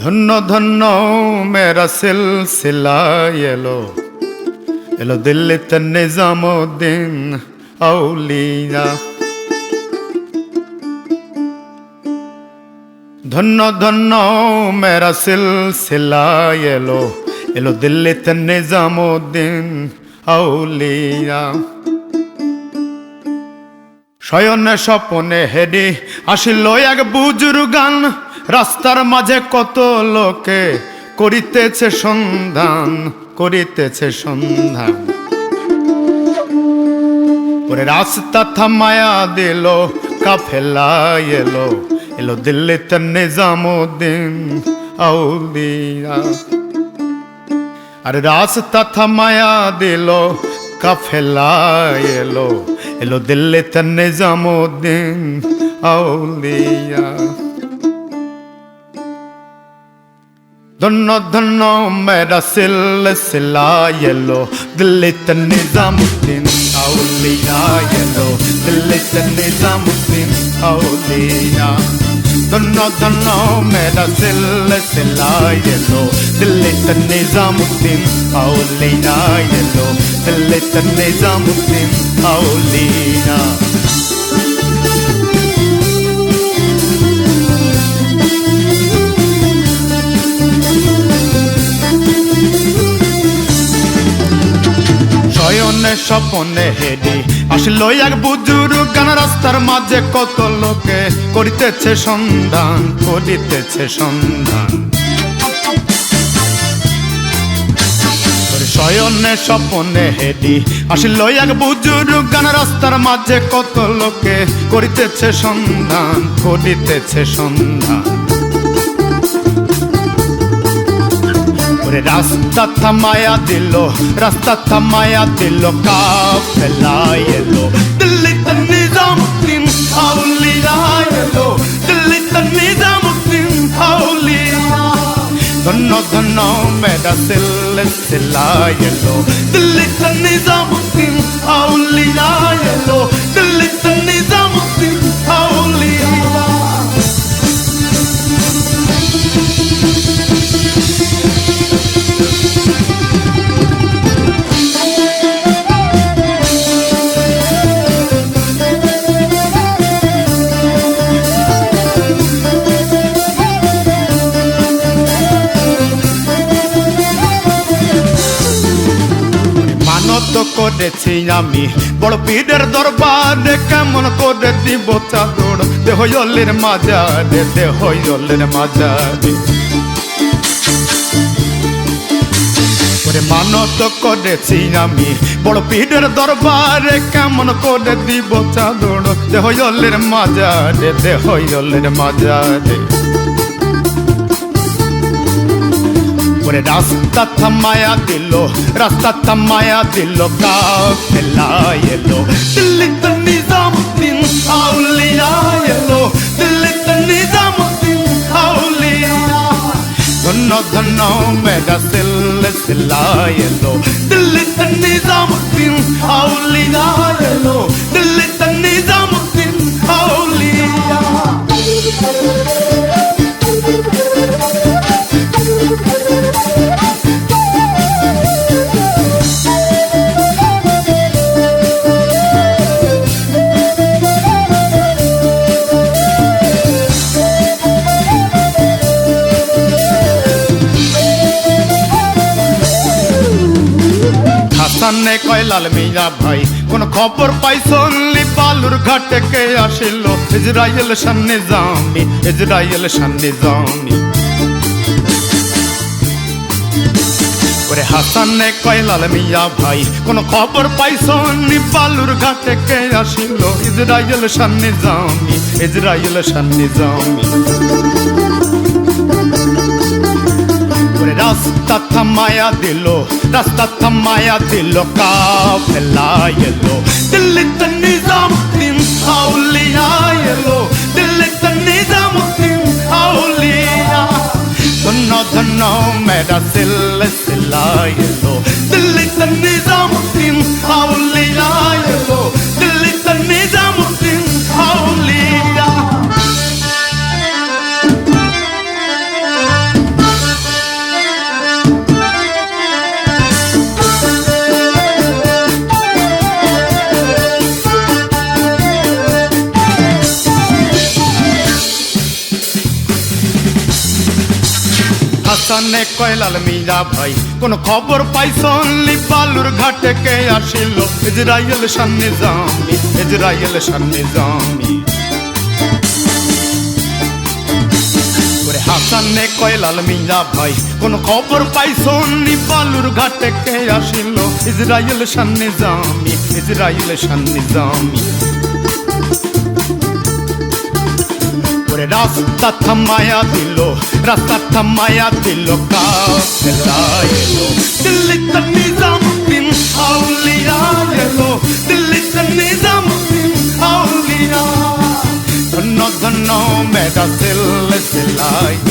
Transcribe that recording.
ধন্য ধন্য, মেরা সিলসিলা এলো। এলো দিল্লিতে নিজামুদ্দিন আউলিয়া। ধন্য ধন্য, মেরা সিলসিলা এলো। এলো দিল্লিতে নিজামুদ্দিন আউলিয়া শয়নে স্বপনে হেডি আসিল এক বুজুর গান রাস্তার মাঝে কত লোকে করিতেছে সন্ধান করিতেছে সন্ধান। ওরে রাস্তা থামায়া দিল, কাফেলা এলো এলো দিল্লিতে নিজামুদ্দিন আউলিয়া আর রাস্তা থামায়া দিল কাফেলা এলো। এলো দিল্লিতে নিজামুদ্দিন আউলিয়া। ধন্য ধন্য মেরা সিলসিলা এলো। দিল্লিতে নিজামুদ্দিন আউলিয়া এলো। দিল্লিতে নিজামুদ্দিন আউলিয়া। ধন্য ধন্য মেরা সিলসিলা এলো দিল্লিতে নিজামুদ্দিন আউলিয়া এলো দিল্লিতে নিজামুদ্দিন আউলিয়া শয়নে স্বপনে হেডি আসলো এক বুজুর গান রাস্তার মাঝে কত লোকে করিতেছে সন্ধান করিতেছে সন্ধান। শয়নে স্বপনে হেডি আসিল এক বুজুর গান রাস্তার মাঝে কত লোকে করিতেছে সন্ধান করিতেছে সন্ধান। ওরে রাস্তা থামায়া দিল রাস্তা থামায়া দিল কাফেলা এলো দিল্লিতে নিজামুদ্দিন আউলিয়া এলো দিল্লিতে নিজামুদ্দিন আউলিয়া ধন্য ধন্য মেরা সিলসিলা এলো দিল্লিতে নিজামুদ্দিন আউলিয়া এলো করেছি আমি। বড় পীরের দরবারে কেমন করে দিব চাদর? দেহ জলের মাজারে দেহ জলের করে মানত করেছি আমি। বড় পীরের দরবারে কেমন করে দিব চাদর? দেহ জলের মাজারে দেহ জলের মাজারে ওরে রাস্তা থামায়া দিল রাস্তা থামায়া দিল কাফেলা এলো দিল্লিতে নিজামুদ্দিন হাসানে কয়, লাল মিয়া ভাই, কোন খবর পাইছলি বালুর ঘাটে কে আসিল? ইসরায়েল সামনে জামি ইসরায়েল সামনে জামি ওরে হাসানে কয়, লাল মিয়া ভাই, কোন খবর পাইছনি বালুর ঘাটে কে আসিল? ইসরায়েল সামনে জামি ইসরায়েল সামনে জামি রাস্তা থামায়া দিল রাস্তা থামায়া দিল কাফেলা এলো দিল্লিতে নিজামুদ্দিন আউলিয়া এলো দিল্লিতে নিজামুদ্দিন আউলিয়া ধন্য ধন্য মেরা সিলসিলা এলো দিল্লিতে নিজামুদ্দিন আউলিয়া হাসানে কয়লাল মিয়া ভাই, কোন খবর পাইছলি বালুর ঘাটে কে আসিল? ইসরায়েল সামনে জামি ইসরায়েল সামনে জামি হাসানে কয়লাল মিয়া ভাই, কোন খবর পাইছনি বালুর ঘাটে কে আসিল? ইসরায়েল সামনে জামি ইসরায়েল সামনে জামি ore rasta tamaya dilo, rasta tamaya dilo ka dilayelo. dil ta nizam bin awliya yelo, dil ta nizam bin awliya. Dhanno dil se lai